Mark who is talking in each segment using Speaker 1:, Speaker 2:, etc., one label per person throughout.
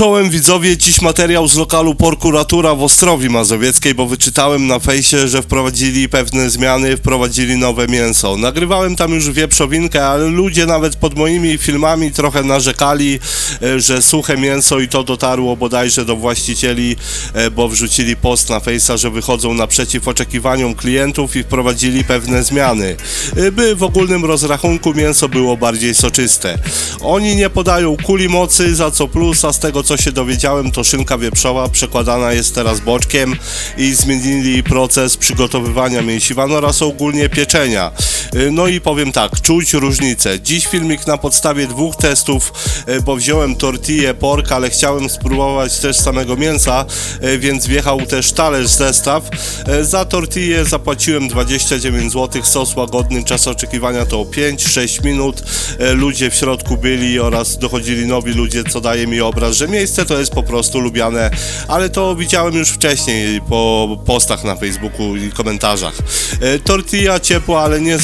Speaker 1: Czołem widzowie, dziś materiał z lokalu Prokuratura w Ostrowi Mazowieckiej, bo wyczytałem na fejsie, że wprowadzili pewne zmiany, wprowadzili nowe mięso. Nagrywałem tam już wieprzowinkę, ale ludzie nawet pod moimi filmami trochę narzekali, e, że suche mięso i to dotarło bodajże do właścicieli, e, bo wrzucili post na fejsa, że wychodzą naprzeciw oczekiwaniom klientów i wprowadzili pewne zmiany, e, by w ogólnym rozrachunku mięso było bardziej soczyste. Oni nie podają kuli mocy, za co plus, a z tego co się dowiedziałem, to szynka wieprzowa przekładana jest teraz boczkiem i zmienili proces przygotowywania mięsiwa no oraz ogólnie pieczenia. Y, No i powiem tak, czuć różnicę. Dziś filmik na podstawie dwóch testów, y, bo wziąłem tortillę pork, ale chciałem spróbować też samego mięsa, y, więc wjechał też talerz zestaw. Za tortillę zapłaciłem 29 zł, sos łagodny, czas oczekiwania to 5-6 minut. Ludzie w środku byli oraz dochodzili nowi ludzie, co daje mi obraz, że miejsce to jest po prostu lubiane, ale to widziałem już wcześniej po postach na Facebooku i komentarzach. Tortilla ciepła, ale nie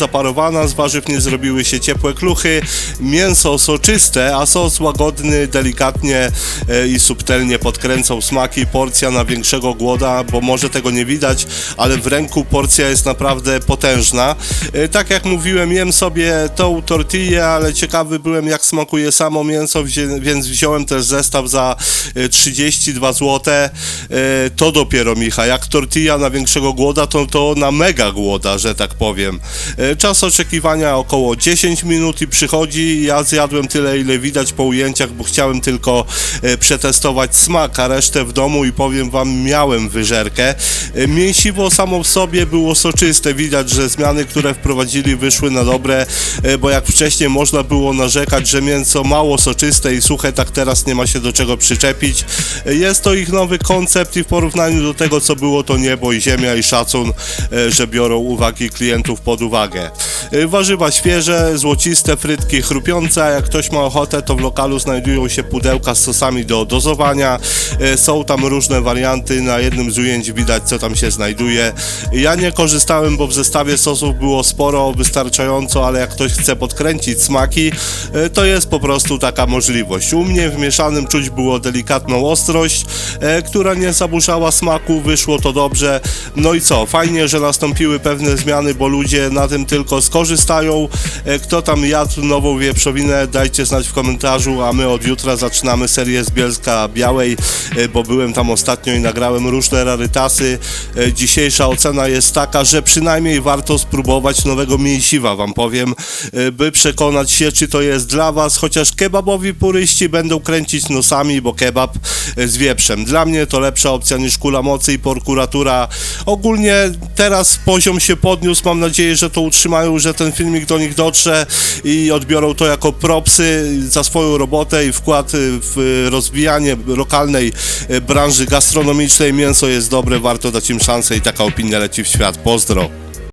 Speaker 1: z warzyw nie zrobiły się ciepłe kluchy, mięso soczyste, a sos łagodny, delikatnie e, i subtelnie podkręcał smaki, porcja na większego głoda, bo może tego nie widać, ale w ręku porcja jest naprawdę potężna. E, Tak jak mówiłem, jem sobie tą tortillę, ale ciekawy byłem jak smakuje samo mięso, więc wziąłem też zestaw za e, 32 zł. E, To dopiero Micha, jak tortilla na większego głoda, to to na mega głoda, że tak powiem. Czas oczekiwania około 10 minut i przychodzi. Ja zjadłem tyle, ile widać po ujęciach, bo chciałem tylko e, przetestować smak, a resztę w domu i powiem wam, miałem wyżerkę. E, Mięsiwo samo w sobie było soczyste, widać, że zmiany, które wprowadzili wyszły na dobre, e, bo jak wcześniej można było narzekać, że mięso mało soczyste i suche, tak teraz nie ma się do czego przyczepić. E, Jest to ich nowy koncept i w porównaniu do tego, co było, to niebo i ziemia i szacun, że biorą uwagi klientów pod uwagę. Warzywa świeże, złociste, frytki chrupiące, jak ktoś ma ochotę, to w lokalu znajdują się pudełka z sosami do dozowania. Są tam różne warianty, na jednym z ujęć widać, co tam się znajduje. Ja nie korzystałem, bo w zestawie sosów było sporo, wystarczająco, ale jak ktoś chce podkręcić smaki, e, to jest po prostu taka możliwość. U mnie w mieszanym czuć było delikatną ostrość, e, która nie zaburzała smaku, wyszło to dobrze. No i co, fajnie, że nastąpiły pewne zmiany, bo ludzie na tym tylko skorzystają. E, Kto tam jadł nową wieprzowinę, dajcie znać w komentarzu, a my od jutra zaczynamy serię z Bielska Białej, bo byłem tam ostatnio i nagrałem różne rarytasy. E, Dzisiejsza ocena jest taka, że przynajmniej warto spróbować nowego mięsiwa, wam powiem, e, by przekonać się, czy to jest dla was, chociaż kebabowi puryści będą kręcić nosami, bo kebab e, z wieprzem. Dla mnie to lepsza opcja niż kula mocy i prokuratura. Ogólnie teraz poziom się podniósł, mam nadzieję, że to utrzymają, że ten filmik do nich dotrze i odbiorą to jako propsy za swoją robotę i wkład w rozwijanie lokalnej branży gastronomicznej. Mięso jest dobre, warto dać im szansę i taka opinia leci w świat. Pozdro!